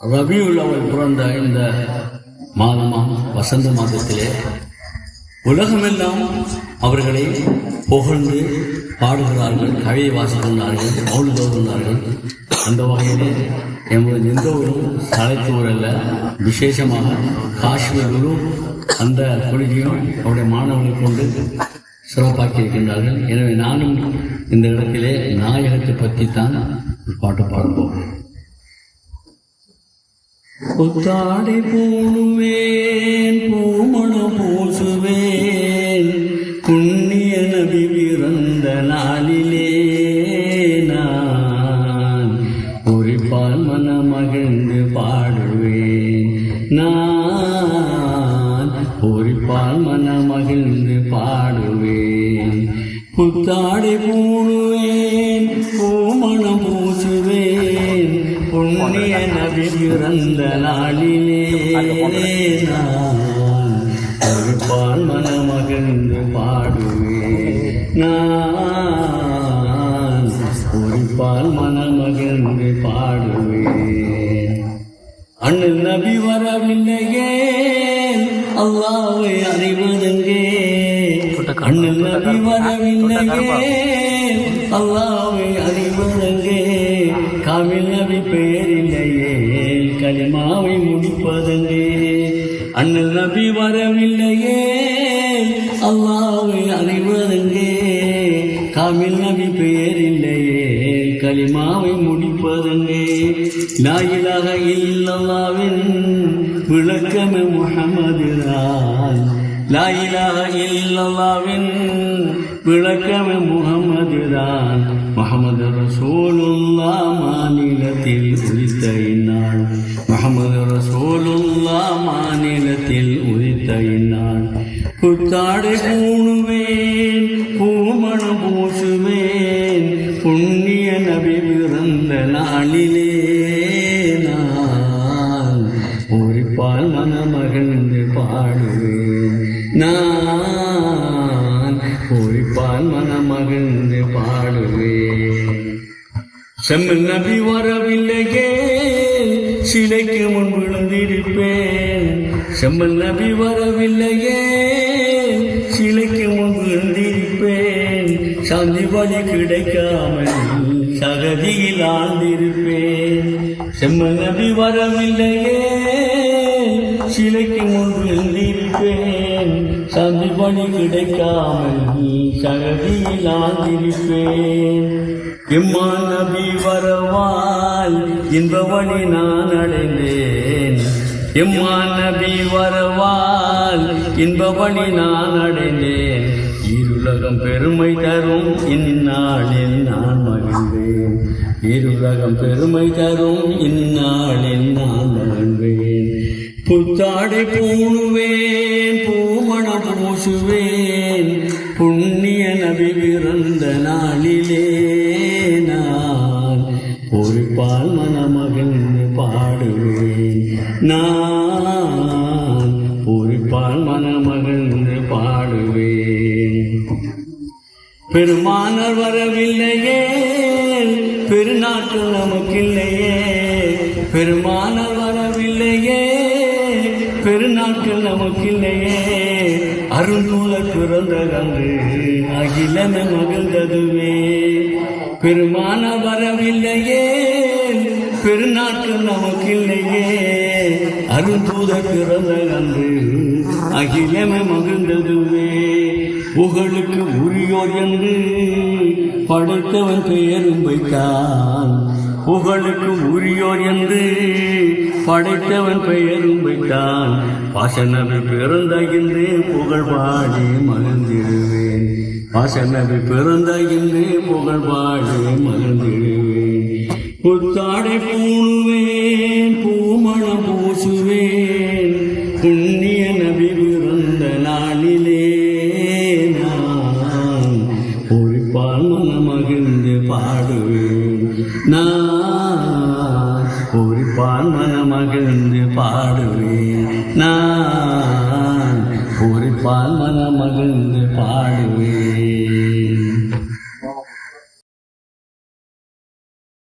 ரபியுல் அவள் பிறந்த இந்த மாதமாம் வசந்த மாதத்திலே உலகமெல்லாம் அவர்களை புகழ்ந்து பாடுகிறார்கள் கவியை வாசிக்கின்றார்கள் மௌலுதோகின்றார்கள் அந்த வகையிலே எங்களது எந்த ஒரு தலைத்தூர் அல்ல விசேஷமாக காஷ்மீர்களும் அந்த கொள்கையும் அவருடைய மாணவர்களை கொண்டு சிறப்பாக்கி இருக்கின்றார்கள். எனவே நானும் இந்த இடத்திலே நாயகத்தை பற்றி தான் பாட்டு பாடுவோம் புத்தாடை பூணுவேன் பூமணம் பூசுவேன். புண்ணிய நபி பிறந்த நாளிலே நான் குறிப்பால் மனமகிழ்ந்து பாடுவேன். நான் குறிப்பால் மனமகிழ்ந்து பாடுவேன். புத்தாடை பூணு பிறந்த நாளிலே நான் மனமகிழ்ந்து பாடுவேன். நான் ஒரு பால் மனமகிழ்ந்து பாடுவேன். அண்ணல் நபி வரவில்லையே அல்லாவை அறிவதெங்கே? அண்ணல் நபி வரவில்லையே அல்லாவை அறிவதெங்கே? காமில் நபி பெயரில்லையே கலிமாவை முடிப்பதெங்கே. அண்ணல் நபி வரவில்லையே அல்லாவை அறிவதெங்கே. காமில் நபி பெயர் இல்லையே கலிமாவை முடிப்பதெங்கே நாயிலாக இல்லல்லாவின் விளக்கமே முகமது லாயிலாக இல்லல்லாவின் விளக்கமே முகமது தான். முகமது ரசோலுல்லா மாநிலத்தில் குறித்த இன்னும் புண்ணிய நபி பிறந்த நாளிலே நான் ஒரு மனமகிழ்ந்து பாடுவேன். நான் ஒரு மனமகிழ்ந்து பாடுவேன். செம்மல் நபி வரவில்லையே சிலைக்கு முன் விழுந்திருப்பேன். செம்மல் நபி வரவில்லையே சந்தி வழி கிடைக்காமல் சகதியில் ஆழ்ந்திருப்பேன். செம்மல் நபி வரவில்லையே சிலைக்கு முன் விழுந்திருப்பேன் சந்தி வழி கிடைக்காமல் சகதியில் ஆழ்ந்திருப்பேன். இம்மா நபி வரவால் இன்ப வழி நான் அடைந்தேன். இம்மா நபி வரவால் இன்ப வழி நான் அடைந்தேன். இருலகம் பெருமை தரும். இந்நாளில் நான் மகிழ்வேன். இருலகம் பெருமை தரும். இந்நாளில் நான் மகிழ்வேன். புத்தாடை பூணுவேன். பூமணம் பூசுவேன். புண்ணிய நபி பிறந்த நாளிலே நான் ஒரு பால் மனமகிழ்ந்து பாடுவேன். நான் ஒரு பால் பெருமானர் வரவில்லையே. பெருநாட்கள் நமக்கில்லையே. பெருமானர் வரவில்லையே. பெருநாட்கள் நமக்கில்லையே. அருள்நூல பிறந்த கன்று அகிலன மகிழ்ந்ததுவே பெருமான வரவில்லையே. பெருநாட்கள் நமக்கில்லையே. அருள்பூத பிறந்த கன்று அகிலம மகிழ்ந்ததுவே புகழுக்கு உரியோர் என்று படைத்தவன் பெயரும் வைத்தான் புகழுக்கு உரியோர் என்று படைத்தவன் பெயரும் வைத்தான் பாசனவை பிறந்தகின்றே புகழ் பாடி மகிழ்ந்திடுவேன். பாசனவை பிறந்தகின்றே புகழ் பாடி மகிழ்ந்திடுவேன். புத்தாடை பூணுவேன். மனமகிழ்ந்து பாடுவேன். நான் ஒரு பால் மனமகிழ்ந்து பாடுவேன். நான் ஒரு பால் மனமகிழ்ந்து பாடுவேன்.